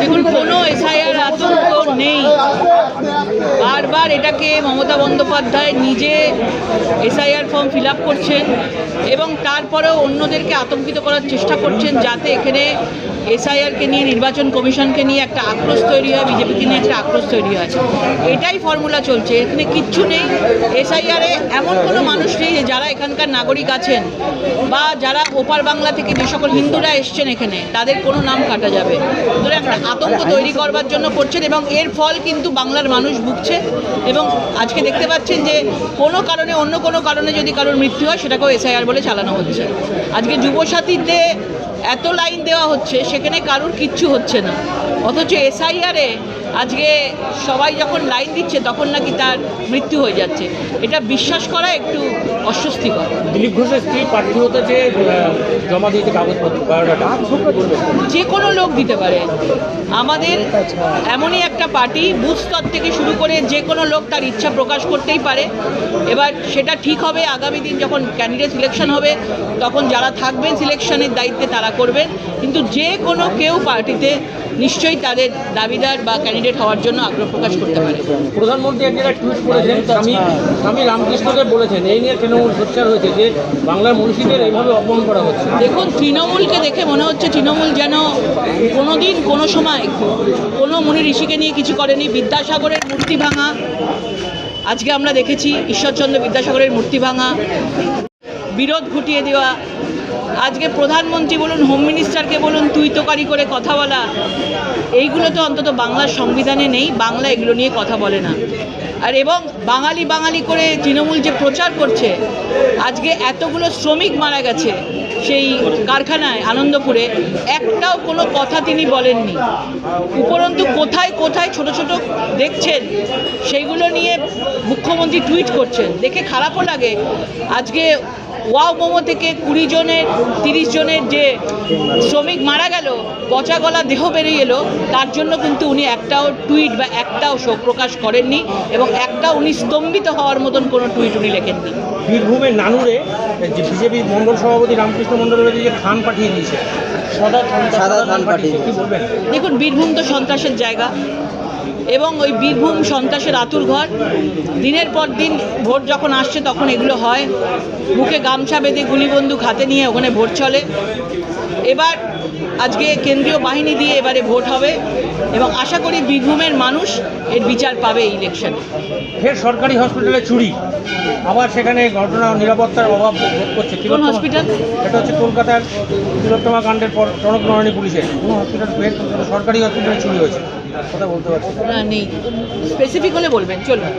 দেখুন, কোনো এসআইআর আতঙ্ক নেই। বারবার এটাকে মমতা বন্দ্যোপাধ্যায় নিজে এসআইআর ফর্ম ফিল করছেন এবং তারপরেও অন্যদেরকে আতঙ্কিত করার চেষ্টা করছেন যাতে এখানে এসআইআরকে নিয়ে, নির্বাচন কমিশনকে নিয়ে একটা আক্রোশ তৈরি হয় বিজেপিকে নিয়ে একটা আক্রোশ তৈরি হয়। এটাই ফর্মুলা চলছে। এখানে কিচ্ছু নেই। এসআইআরে এমন কোনো মানুষ নেই যারা এখানকার নাগরিক আছেন বা যারা ওপার বাংলা থেকে যে সকল হিন্দুরা এসছেন এখানে তাদের কোনো নাম কাটা যাবে। একটা আতঙ্ক তৈরি করবার জন্য করছেন এবং এর ফল কিন্তু বাংলার মানুষ ভুগছে এবং আজকে দেখতে পাচ্ছেন যে কোনো কারণে অন্য কোনো কারণে যদি কারোর মৃত্যু হয় সেটাকেও এসআইআর বলে চালানো হচ্ছে। আজকে যুবসাথীতে এত লাইন দেওয়া হচ্ছে সেখানে কারোর কিচ্ছু হচ্ছে না। অথচ এসআইআরে আজকে সবাই যখন লাইন দিচ্ছে তখন নাকি তার মৃত্যু হয়ে যাচ্ছে। এটা বিশ্বাস করা একটু অস্বস্তিকর। দিলীপ ঘোষের স্ত্রী প্রার্থী হতে যে জমা দিয়েছে কাগজপত্র বায়োডাটা। যে কোনো লোক দিতে পারে। আমাদের এমনই একটা পার্টি বুথ স্তর থেকে শুরু করে যে কোনো লোক তার ইচ্ছা প্রকাশ করতেই পারে। এবার সেটা ঠিক হবে আগামী দিন যখন ক্যান্ডিডেট সিলেকশন হবে তখন যারা থাকবেন সিলেকশনের দায়িত্বে তারা করবেন। কিন্তু যে কোনো কেউ পার্টিতে নিশ্চয়ই তাদের দাবিদার বা ক্যান্ডিডেট হওয়ার জন্য আগ্রহ প্রকাশ করতে পারে। প্রধানমন্ত্রী এক জায়গায় টুইট করেছেন স্বামী স্বামী রামকৃষ্ণদেব বলেছেন এই নিয়ে তৃণমূল সোচ্চার হয়েছে যে বাংলার মনীষীদের এইভাবে অপমান করা হচ্ছে। দেখুন তৃণমূলকে দেখে মনে হচ্ছে তৃণমূল যেন কোনো দিন কোনো সময় কোনো মুনি ঋষিকে নিয়ে কিছু করেনি। বিদ্যাসাগরের মূর্তি ভাঙা আজকে আমরা দেখেছি ঈশ্বরচন্দ্র বিদ্যাসাগরের মূর্তি ভাঙা বিরোধ ঘটিয়ে দেওয়া আজকে প্রধানমন্ত্রী বলুন হোম মিনিস্টারকে বলুন তুই তোকারি করে কথা বলা, এইগুলো তো অন্তত বাংলার সংবিধানে নেই, বাংলা এগুলো নিয়ে কথা বলে না। আর এবং বাঙালি বাঙালি করে তৃণমূল যে প্রচার করছে, আজকে এতগুলো শ্রমিক মারা গেছে সেই কারখানায়, আনন্দপুরে, একটাও কোনো কথা তিনি বলেননি। উপরন্তু কোথায় কোথায় ছোট ছোট দেখছেন সেইগুলো নিয়ে মুখ্যমন্ত্রী টুইট করছেন। দেখে খারাপও লাগে। আজকে ওয়াও মোমো থেকে কুড়ি জনের তিরিশ জনের যে শ্রমিক মারা গেল পচা গলা দেহ বেরিয়ে এলো তার জন্য কিন্তু উনি একটাও টুইট বা একটাও শোক প্রকাশ করেননি এবং একটা উনি স্তম্ভিত হওয়ার মতন কোনো টুইট উনি লেখেননি। বীরভূমের নানুরে যে বিজেপি মন্ডল সভাপতি রামকৃষ্ণ মন্ডলের যে খান পাঠিয়ে দিয়েছে। সাদা খান পাঠিয়ে দেখুন বীরভূম তো সন্ত্রাসের জায়গা। এবং ওই বীরভূম সন্ত্রাসের আতুর ঘর, দিনের পর দিন ভোট যখন আসছে তখন এগুলো হয়। মুখে গামছা বেঁধে গুলিবন্দুক হাতে নিয়ে ওখানে ভোট চলে। এবার আজকে কেন্দ্রীয় বাহিনী দিয়ে এবারে ভোট হবে এবং আশা করি বীরভূমের মানুষ এর বিচার পাবে এই ইলেকশনে ফের সরকারি হসপিটালে চুরি। আবার সেখানে ঘটনা নিরাপত্তার অভাব করছে। কোন হসপিটাল এটা হচ্ছে কলকাতার তিলোত্তমা কাণ্ডের পর টনক নরণী পুলিশের। কোনো হসপিটাল ফের সরকারি হসপিটালে চুরি হয়েছে? কথা বলতে পারছি। না। নেই। স্পেসিফিক হলে বলবেন চলুন।